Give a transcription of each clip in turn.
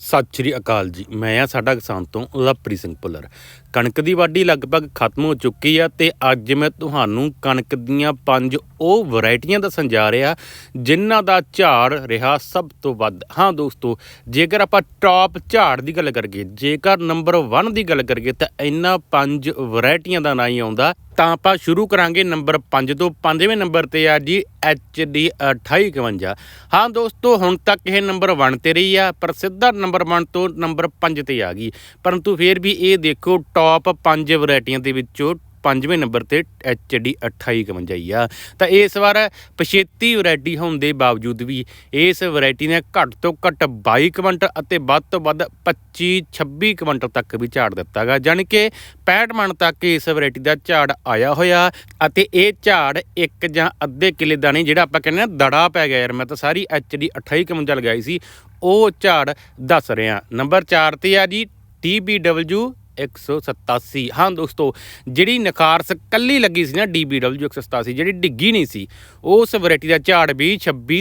ਸਤਿ ਸ਼੍ਰੀ ਅਕਾਲ ਜੀ। ਮੈਂ ਆ ਸਾਡਾ ਕਿਸਾਨ ਤੋਂ ਲਵਪ੍ਰੀਤ ਸਿੰਘ ਭੁੱਲਰ। ਕਣਕ ਦੀ ਵਾਢੀ ਲਗਭਗ ਖਤਮ ਹੋ ਚੁੱਕੀ ਆ ਤੇ ਅੱਜ ਮੈਂ ਤੁਹਾਨੂੰ ਕਣਕ ਦੀਆਂ ਪੰਜ ਉਹ ਵੈਰਾਈਟੀਆਂ ਦੱਸਣ ਜਾ ਰਿਹਾ, ਜਿਨ੍ਹਾਂ ਦਾ ਝਾੜ ਰਿਹਾ ਸਭ ਤੋਂ ਵੱਧ। ਹਾਂ ਦੋਸਤੋ, ਜੇਕਰ ਆਪਾਂ ਟੌਪ ਝਾੜ ਦੀ ਗੱਲ ਕਰੀਏ, ਜੇਕਰ ਨੰਬਰ 1 ਦੀ ਗੱਲ ਕਰੀਏ ਤਾਂ ਇਹਨਾਂ ਪੰਜ ਵੈਰਾਈਟੀਆਂ ਦਾ ਨਾਂ ਹੀ ਆਉਂਦਾ ਤਾਂ ਆਪਾਂ ਸ਼ੁਰੂ ਕਰਾਂਗੇ ਨੰਬਰ 5 ਤੋਂ ਪੰਜਵੇਂ ਨੰਬਰ ਤੇ ਆ ਜੀ HD 2851 ਹਾਂ ਦੋਸਤੋ, ਹੁਣ ਤੱਕ ਇਹ ਨੰਬਰ 1 ਤੇ ਰਹੀ ਆ, ਪਰ ਸਿੱਧਾ ਨੰਬਰ 1 ਤੋਂ ਨੰਬਰ 5 ਤੇ ਆ ਗਈ। ਪਰੰਤੂ ਫਿਰ ਵੀ ਇਹ ਦੇਖੋ ਟੌਪ 5 ਵੈਰਾਈਟੀਆਂ ਦੇ ਵਿੱਚੋਂ ਪੰਜਵੇਂ ਨੰਬਰ ਤੇ HD 2851 ਹੀ ਆ। ਤਾਂ ਇਸ ਵਾਰ ਪਛੇਤੀ ਵੈਰਾਈਟੀ ਹੋਣ ਦੇ ਬਾਵਜੂਦ ਵੀ ਇਸ ਵੈਰਾਈਟੀ ਨੇ ਘੱਟ ਤੋਂ ਘੱਟ 22 ਕੁਇੰਟਲ ਅਤੇ ਵੱਧ ਤੋਂ ਵੱਧ 25 26 ਕੁਇੰਟਲ ਤੱਕ ਵੀ ਝਾੜ ਦਿੱਤਾਗਾ ਜਾਣੀ ਕਿ 65 ਮਣ ਤੱਕ ਇਸ ਵੈਰਾਈਟੀ ਦਾ ਝਾੜ ਆਇਆ ਹੋਇਆ ਅਤੇ ਇਹ ਝਾੜ ਇੱਕ ਜਾਂ ਅੱਧੇ ਕਿਲੇ ਦਾ ਨਹੀਂ ਜਿਹੜਾ ਆਪਾਂ ਕਹਿੰਦੇ ਆ ਦੜਾ ਪੈ ਗਿਆ ਯਾਰ, ਮੈਂ ਤਾਂ ਸਾਰੀ HD 2851 ਲਗਾਈ ਸੀ, ਉਹ ਝਾੜ ਦੱਸ ਰਿਹਾ। ਨੰਬਰ 4 ਤੇ ਆ ਜੀ TBW 187 ਹਾਂ ਦੋਸਤੋ, ਜਿਹੜੀ ਨਖਾਰਸ ਕੱਲੀ ਲੱਗੀ ਸੀ ਨਾ DBW 187 ਜਿਹੜੀ ਡਿੱਗੀ ਨਹੀਂ ਸੀ, ਉਸ ਵੈਰਾਈਟੀ ਦਾ ਝਾੜ ਵੀ 26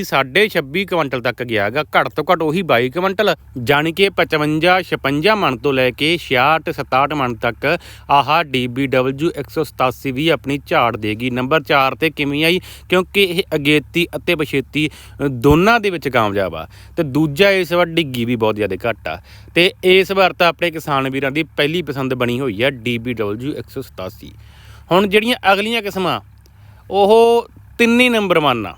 26 ਕੁਇੰਟਲ ਤੱਕ ਗਿਆਗਾ ਘੱਟ ਤੋਂ ਘੱਟ ਉਹੀ 22 ਕੁਇੰਟਲ, ਜਾਣੀ ਕਿ 55 56 ਮਣ ਤੋਂ ਲੈ ਕੇ 66 67 ਮਣ ਤੱਕ ਆਹ DBW 187 ਵੀ ਆਪਣੀ ਝਾੜ ਦੇਗੀ। ਨੰਬਰ 4 ਤੇ ਕਿਵੇਂ ਆਈ? ਕਿਉਂਕਿ ਇਹ ਅਗੇਤੀ ਅਤੇ ਪਛੇਤੀ ਦੋਨਾਂ ਦੇ ਵਿੱਚ ਕਾਮਯਾਬ ਆ। ਤੇ ਦੂਜਾ ਇਸ ਵਾਰ ਡਿੱਗੀ ਵੀ ਬਹੁਤ ਜ਼ਿਆਦਾ ਘੱਟ ਆ। ਤੇ ਇਸ ਵਾਰ ਤਾਂ ਆਪਣੇ ਕਿਸਾਨ ਵੀਰਾਂ ਦੀ ਪਹਿਲੀ ਪਸੰਦ ਬਣੀ ਹੋਈ ਹੈ DBW 187 ਹੁਣ ਜਿਹੜੀਆਂ ਅਗਲੀਆਂ ਕਿਸਮਾਂ, ਉਹ ਤਿੰਨੇ ਨੰਬਰ 1 ਆ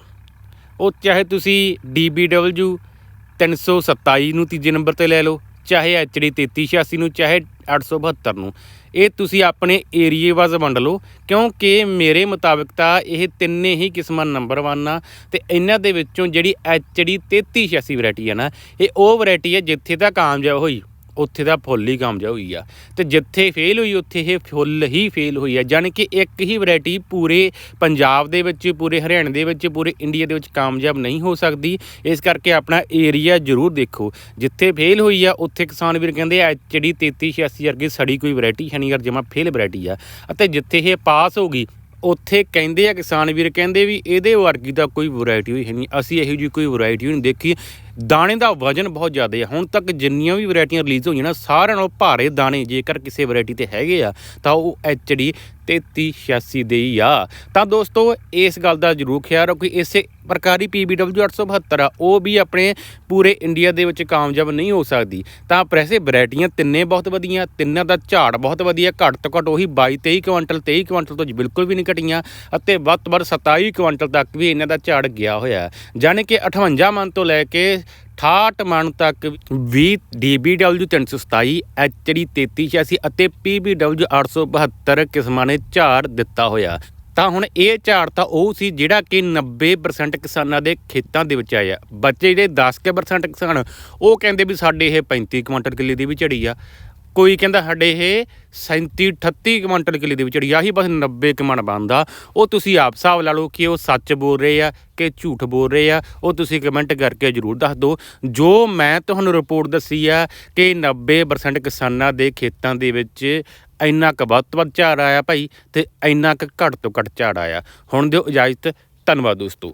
ਉਹ ਚਾਹੇ ਤੁਸੀਂ DBW 327 ਨੂੰ ਤੀਜੇ ਨੰਬਰ ਤੇ ਲੈ ਲਓ, ਚਾਹੇ HD 3386 ਨੂੰ, ਚਾਹੇ 872 ਨੂੰ। ਇਹ ਤੁਸੀਂ ਆਪਣੇ ਏਰੀਏ ਵਾਈਜ਼ ਵੰਡ ਲਓ, ਕਿਉਂਕਿ ਮੇਰੇ ਮੁਤਾਬਕ ਤਾਂ ਇਹ ਤਿੰਨੇ ਹੀ ਕਿਸਮਾਂ ਨੰਬਰ 1 ਆ, ਤੇ ਇਹਨਾਂ ਦੇ ਵਿੱਚੋਂ ਜਿਹੜੀ HD 3386 ਵੈਰਾਈਟੀ ਆ ਨਾ, ਇਹ ਉਹ ਵੈਰਾਈਟੀ ਹੈ ਜਿੱਥੇ ਤਾਂ ਕਾਮਯਾਬ ਹੋਈ। ਉੱਥੇ ਦਾ ਫੁੱਲ ਹੀ ਕਾਮਯਾਬ ਹੋਈ ਆ। ਤੇ ਜਿੱਥੇ ਫੇਲ ਹੋਈ, ਉੱਥੇ ਇਹ ਫੁੱਲ ਹੀ ਫੇਲ ਹੋਈ ਆ। ਯਾਨੀ ਕਿ ਇੱਕ ਹੀ ਵੈਰਾਈਟੀ ਪੂਰੇ ਪੰਜਾਬ ਦੇ ਵਿੱਚ, ਪੂਰੇ ਹਰਿਆਣਾ ਦੇ ਵਿੱਚ, ਪੂਰੇ ਇੰਡੀਆ ਦੇ ਵਿੱਚ ਕਾਮਯਾਬ ਨਹੀਂ ਹੋ ਸਕਦੀ। ਇਸ ਕਰਕੇ ਆਪਣਾ ਏਰੀਆ ਜ਼ਰੂਰ ਦੇਖੋ। ਜਿੱਥੇ ਫੇਲ ਹੋਈ ਆ, ਉੱਥੇ ਕਿਸਾਨ ਵੀਰ ਕਹਿੰਦੇ ਆ ਜਿਹੜੀ 3386 ਵਰਗੀ ਸੜੀ ਕੋਈ ਵੈਰਾਈਟੀ ਹੈ ਨਹੀਂ ਯਾਰ ਜਮਾ ਫੇਲ ਵੈਰਾਈਟੀ ਆ। ਅਤੇ ਜਿੱਥੇ ਇਹ ਪਾਸ ਹੋ ਗਈ, ਉੱਥੇ ਕਹਿੰਦੇ ਆ ਕਿਸਾਨ ਵੀਰ, ਕਹਿੰਦੇ ਵੀ ਇਹਦੇ ਵਰਗੀ ਤਾਂ ਕੋਈ ਵੈਰਾਈਟੀ ਹੋਈ ਹੈ ਨਹੀਂ ਅਸੀਂ ਇਹੋ ਜਿਹੀ ਕੋਈ ਵੈਰਾਈਟੀ ਨਹੀਂ ਦੇਖੀ। ਦਾਣੇ ਦਾ ਵਜਨ ਬਹੁਤ ਜ਼ਿਆਦਾ ਹੈ। ਹੁਣ ਤੱਕ ਜਿੰਨੀਆਂ ਵੀ ਵੈਰਾਈਟੀਆਂ ਰਿਲੀਜ਼ ਹੋਈਆਂ ਨਾ, ਸਾਰਿਆਂ ਨਾਲੋਂ ਭਾਰੇ ਦਾਣੇ ਜੇਕਰ ਕਿਸੇ ਵੈਰਾਈਟੀ ਤੇ ਹੈਗੇ ਆ, ਤਾਂ ਉਹ HD 3386 ਦੇ ਹੀ ਆ। ਤਾਂ ਦੋਸਤੋ, ਇਸ ਗੱਲ ਦਾ ਜ਼ਰੂਰ ਖਿਆਲ ਰੱਖੋ ਕਿ ਇਸੇ ਪ੍ਰਕਾਰੀ PBW 872 ਆ, ਉਹ ਵੀ ਆਪਣੇ ਪੂਰੇ ਇੰਡੀਆ ਦੇ ਵਿੱਚ ਕਾਮਯਾਬ ਨਹੀਂ ਹੋ ਸਕਦੀ। ਤਾਂ ਪ੍ਰੈਸੇ ਵੈਰਾਈਟੀਆਂ ਤਿੰਨੇ ਬਹੁਤ ਵਧੀਆ, ਤਿੰਨਾਂ ਦਾ ਝਾੜ ਬਹੁਤ ਵਧੀਆ, ਘੱਟ ਤੋਂ ਘੱਟ ਉਹੀ 22 23 ਕੁਇੰਟਲ 23 ਕੁਇੰਟਲ ਤੋਂ ਬਿਲਕੁਲ ਵੀ ਨਹੀਂ ਘਟੀਆਂ, ਅਤੇ ਵੱਧ ਤੋਂ ਵੱਧ 27 ਕੁਇੰਟਲ ਤੱਕ ਵੀ ਇਹਨਾਂ ਦਾ ਝਾੜ ਗਿਆ ਹੋਇਆ। ਜਾਣੀ ਕਿ 58 ਮਨ ਤੋਂ ਲੈ ਕੇ 68 ਮਣ ਤੱਕ 20 DBW 327 HD 3386 ਅਤੇ PBW 872 ਕਿਸਮਾਂ ਨੇ ਝਾੜ ਦਿੱਤਾ ਹੋਇਆ। ਤਾਂ ਹੁਣ ਇਹ ਝਾੜ ਤਾਂ ਉਹ ਸੀ ਜਿਹੜਾ ਕਿ 90% ਕਿਸਾਨਾਂ ਦੇ ਖੇਤਾਂ ਦੇ ਵਿੱਚ ਆਇਆ। ਬੱਚੇ ਜਿਹੜੇ 10% ਕਿਸਾਨ, ਉਹ ਕਹਿੰਦੇ ਵੀ ਸਾਡੇ ਇਹ 35 ਕੁਇੰਟਲ ਕਿੱਲੇ ਦੀ ਵੀ ਝੜੀ ਆ। ਕੋਈ ਕਹਿੰਦਾ ਸਾਡੇ ਇਹ 37 38 ਕੁਇੰਟਲ ਕਿੱਲੇ ਦੇ ਵਿੱਚ ਝੜੀ ਆਹੀ ਬਸ 90 ਕੁਮਣ ਬਣਦਾ, ਉਹ ਤੁਸੀਂ ਆਪ ਹਿਸਾਬ ਲਾ ਲਓ ਕਿ ਉਹ ਸੱਚ ਬੋਲ ਰਹੇ ਆ ਕਿ ਝੂਠ ਬੋਲ ਰਹੇ ਆ, ਉਹ ਤੁਸੀਂ ਕਮੈਂਟ ਕਰਕੇ ਜਰੂਰ ਦੱਸ ਦਿਓ। ਜੋ ਮੈਂ ਤੁਹਾਨੂੰ ਰਿਪੋਰਟ ਦੱਸੀ ਆ ਕਿ 90% ਕਿਸਾਨਾਂ ਦੇ ਖੇਤਾਂ ਦੇ ਵਿੱਚ ਇੰਨਾ ਕੁ ਵੱਧ ਤੋਂ ਵੱਧ ਝਾੜ ਆਇਆ ਭਾਈ, ਤੇ ਇੰਨਾ ਕੁ ਘੱਟ ਤੋਂ ਘੱਟ ਝਾੜ ਆਇਆ। ਹੁਣ ਦਿਓ ਇਜਾਜ਼ਤ, ਧੰਨਵਾਦ ਦੋਸਤੋ।